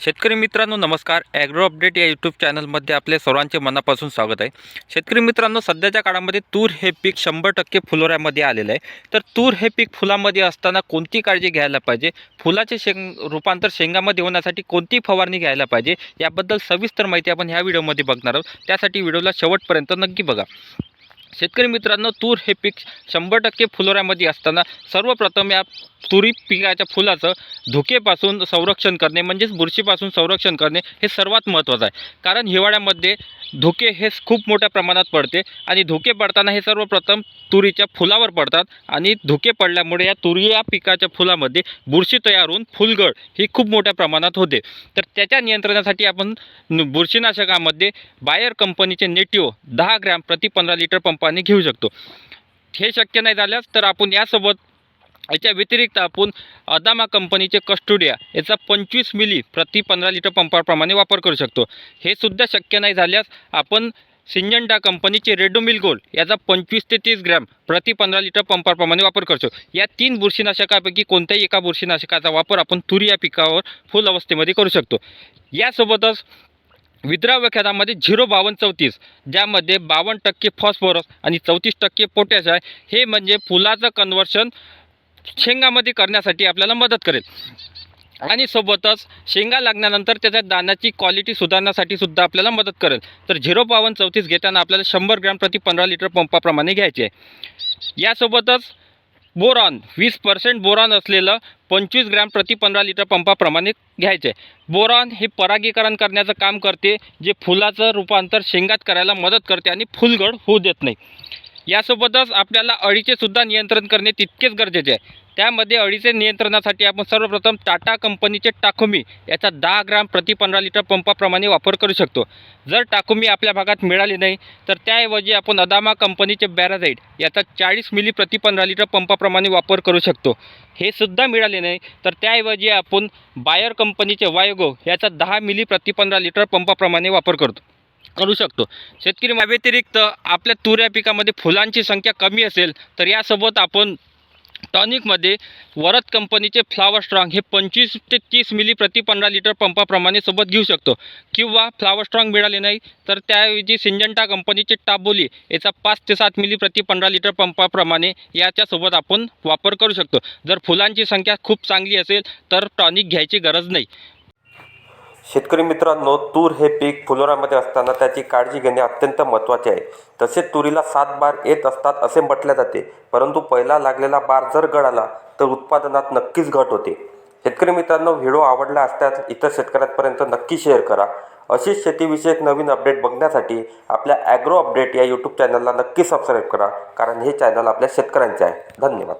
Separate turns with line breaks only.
शेतकरी मित्रांनो नमस्कार. ॲग्रो अपडेट या यूट्यूब चॅनलमध्ये आपले सर्वांचे मनापासून स्वागत आहे. शेतकरी मित्रांनो सध्याच्या काळामध्ये तूर हे पीक शंभर टक्के फुलोऱ्यामध्ये आलेलं आहे. तर तूर हे पीक फुलामध्ये असताना कोणती काळजी घ्यायला पाहिजे? फुलाचे शेंग रूपांतर शेंगामध्ये होण्यासाठी कोणती फवारणी घ्यायला पाहिजे? याबद्दल सविस्तर माहिती आपण ह्या व्हिडिओमध्ये बघणार आहोत. त्यासाठी व्हिडिओला शेवटपर्यंत नक्की बघा. शेतकरी मित्रांनो तूर हे पीक शंभर टक्के फुलोऱ्यामध्ये असताना सर्वप्रथम या तुरी पिकाच्या फुलाचं धुकेपासून संरक्षण करणे म्हणजेच बुरशीपासून संरक्षण करणे हे सर्वात महत्त्वाचं आहे. कारण हिवाळ्यामध्ये धुके हे खूप मोठ्या प्रमाणात पडते आणि धुके पडताना हे सर्वप्रथम तुरीच्या फुलावर पडतात आणि धुके पडल्यामुळे या तुरी या पिकाच्या फुलामध्ये बुरशी तयार होऊन फुलगळ ही खूप मोठ्या प्रमाणात होते. तर त्याच्या नियंत्रणासाठी आपण बुरशीनाशकामध्ये बायर कंपनीचे नेटिओ दहा ग्रॅम प्रति पंधरा लिटर पंपाने घेऊ शकतो. हे शक्य नाही झाल्यास तर आपण यासोबत याच्या व्यतिरिक्त आपण अदामा कंपनीचे कस्टुडिया याचा पंचवीस मिली प्रति पंधरा लिटर पंपाप्रमाणे वापर करू शकतो. हे सुद्धा शक्य नाही झाल्यास आपण सिंजंटा कंपनीचे रेडोमिल गोल्ड याचा पंचवीस ते तीस ग्रॅम प्रति पंधरा लिटर पंपाप्रमाणे वापर करतो या तीन बुरशीनाशकापैकी कोणत्याही एका बुरशीनाशकाचा वापर आपण तुरी या पिकावर फुल अवस्थेमध्ये करू शकतो. यासोबतच विद्राव्य खतामध्ये झिरो बावन्न चौतीस ज्यामध्ये बावन्न टक्के फॉस्फरस आणि चौतीस टक्के पोटॅश आहे. हे म्हणजे फुलाचं कन्वर्शन शेंगामध्ये करण्यासाठी आपल्याला मदत करेल. आणि सोबतच शेंगा लागल्यानंतर त्याच्या दाण्याची क्वालिटी सुधारण्यासाठी सुद्धा आपल्याला मदत करेल. तर झिरो बावन्न चौतीस घेताना आपल्याला शंभर ग्रॅम प्रति पंधरा लिटर पंपाप्रमाणे घ्यायचे आहे. यासोबतच बोरॉन वीस पर्सेंट बोरॉन असलेलं पंचवीस ग्रॅम प्रति पंधरा लिटर पंपाप्रमाणे घ्यायचे आहे. बोरॉन हे परागीकरण करण्याचं काम करते जे फुलाचं रूपांतर शेंगात करायला मदत करते आणि फुलगड होऊ देत नाही. यासोबतच आपल्याला अळीचे सुद्धा नियंत्रण करणे तितकेच गरजेचे आहे. त्यामध्ये अळीचे नियंत्रणासाठी आपण सर्वप्रथम टाटा कंपनीचे टाकोमी याचा दहा ग्राम प्रति पंधरा लिटर पंपाप्रमाणे वापर करू शकतो. जर टाकोमी आपल्या भागात मिळाली नाही तर त्याऐवजी आपण अदामा कंपनीचे बॅराझाईड याचा चाळीस मिली प्रति पंधरा लिटर पंपाप्रमाणे वापर करू शकतो. हे सुद्धा मिळाले नाही तर त्याऐवजी आपण बायर कंपनीचे वायगो याचा दहा मिली प्रति पंधरा लिटर पंपाप्रमाणे वापर करतो. करू शकतो. शेतकरी व्यतिरिक्त आपल्या तुऱ्या पिकामध्ये फुलांची संख्या कमी असेल तर यासोबत आपण टॉनिकमध्ये वरद कंपनीचे फ्लावर स्ट्रॉंग हे पंचवीस ते तीस मिली प्रति पंधरा लिटर पंपाप्रमाणे सोबत घेऊ शकतो. किंवा फ्लावर स्ट्रॉंग मिळाले नाही तर त्याऐवजी सिंजंटा कंपनीचे टाबोली याचा पाच ते सात मिली प्रति पंधरा लिटर पंपाप्रमाणे याच्यासोबत आपण वापर करू शकतो. जर फुलांची संख्या खूप चांगली असेल तर टॉनिक घ्यायची गरज नाही.
शेतकरी मित्रांनो तूर हे पीक फुलोऱ्यामध्ये असताना त्याची काळजी घेणे अत्यंत महत्त्वाचे आहे. तसेच तुरीला सात बार येत असतात असे म्हटले जाते. परंतु पहिला लागलेला बार जर गळाला तर उत्पादनात नक्कीच घट होते. शेतकरी मित्रांनो व्हिडिओ आवडला असल्यास इतर शेतकऱ्यांपर्यंत नक्की शेअर करा. अशीच शेतीविषयक नवीन अपडेट बघण्यासाठी आपल्या ॲग्रो अपडेट या यूट्यूब चॅनलला नक्की सबस्क्राईब करा कारण हे चॅनल आपल्या शेतकऱ्यांचे आहे. धन्यवाद.